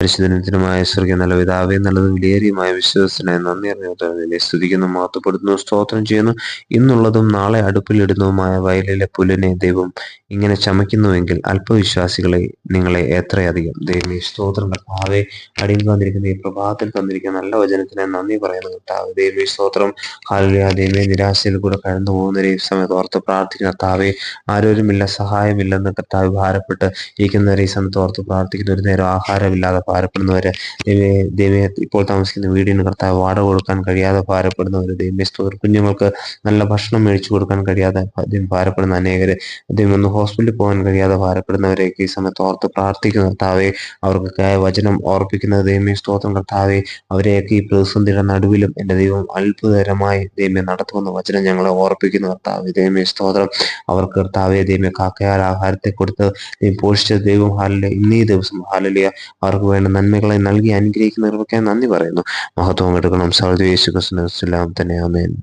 പരിശുദ്ധനത്തിനുമായ സ്വർഗ നല്ല പിതാവേ നല്ലതും വിലയേറിയുമായ വിശ്വാസത്തിനായി നന്ദി അറിഞ്ഞു സ്തുതിക്കുന്നു മാത്തപ്പെടുന്നു സ്തോത്രം ചെയ്യുന്നു. ഇന്നുള്ളതും നാളെ അടുപ്പിലിടുന്നതുമായ വയലിലെ പുലിനെ ദൈവം ഇങ്ങനെ ചമയ്ക്കുന്നുവെങ്കിൽ അല്പവിശ്വാസികളെ നിങ്ങളെ എത്രയധികം. ദൈവമേ സ്തോത്രം കർത്താവെ അടിയിൽ തന്നിരിക്കുന്ന ഈ പ്രഭാതത്തിൽ തന്നിരിക്കുന്ന നല്ല വചനത്തിന് നന്ദി പറയുന്നു കർത്താവ്. ദൈവമേ സ്തോത്രം. ഹാലിയ ദൈവമേ നിരാശയിൽ കൂടെ കടന്നു പോകുന്ന ഈ സമയത്ത് ഓർത്ത് പ്രാർത്ഥിക്കുന്ന കർത്താവെ. ആരോരുമില്ല സഹായമില്ലെന്ന് കർത്താവ് ഭാരപ്പെട്ട് ഇരിക്കുന്നവരെ ഈ സമയത്ത് ഓർത്ത് പ്രാർത്ഥിക്കുന്ന. ഒരു നേരം ആഹാരമില്ലാതെ ഭാരപ്പെടുന്നവര്. ദൈവമേ ദൈവമേ ഇപ്പോൾ താമസിക്കുന്ന വീടിന് കർത്താവ് വാടക കൊടുക്കാൻ കഴിയാതെ ഭാരപ്പെടുന്നവര്. ദൈവമേ സ്തോത്ര. കുഞ്ഞുങ്ങൾക്ക് നല്ല ഭക്ഷണം മേടിച്ചു കൊടുക്കാൻ കഴിയാതെ ഭാരപ്പെടുന്ന അനേകര്. ദൈവം ഒന്ന് ഹോസ്പിറ്റലിൽ പോകാൻ കഴിയാതെ ഭാരപ്പെടുന്നവരെയൊക്കെ ഈ സമയത്ത് ഓർത്ത് പ്രാർത്ഥിക്കുന്ന കർത്താവെ അവർക്കൊക്കെ വചനം ഓർപ്പിക്കുന്ന ദൈവമേ സ്തോത്രം കർത്താവെ അവരെയൊക്കെ ഈ പ്രതിസന്ധിയുടെ നടുവിലും എന്റെ ദൈവം അത്ഭുതകരമായി ദൈവം നടത്തുമെന്ന വചനം ഞങ്ങളെ ഓർപ്പിക്കുന്ന കർത്താവ്. ദൈവമേ സ്തോത്രം. അവർക്ക് കർത്താവെ ദൈവമേ കാക്കയാൽ ആഹാരത്തെ കൊടുത്ത് പോഷിച്ച ദൈവം ഹാലിലെ ഇന്നീ ദിവസം ഹാലിലിയ അവർക്ക് വേണ്ട നന്മകളെ നൽകി അനുഗ്രഹിക്കുന്നവർക്കൊക്കെ നന്ദി പറയുന്നു. മഹത്വം എടുക്കണം. സൗദി യേശു ക്രിസ്തുവിനെ തന്നെ ആമേൻ.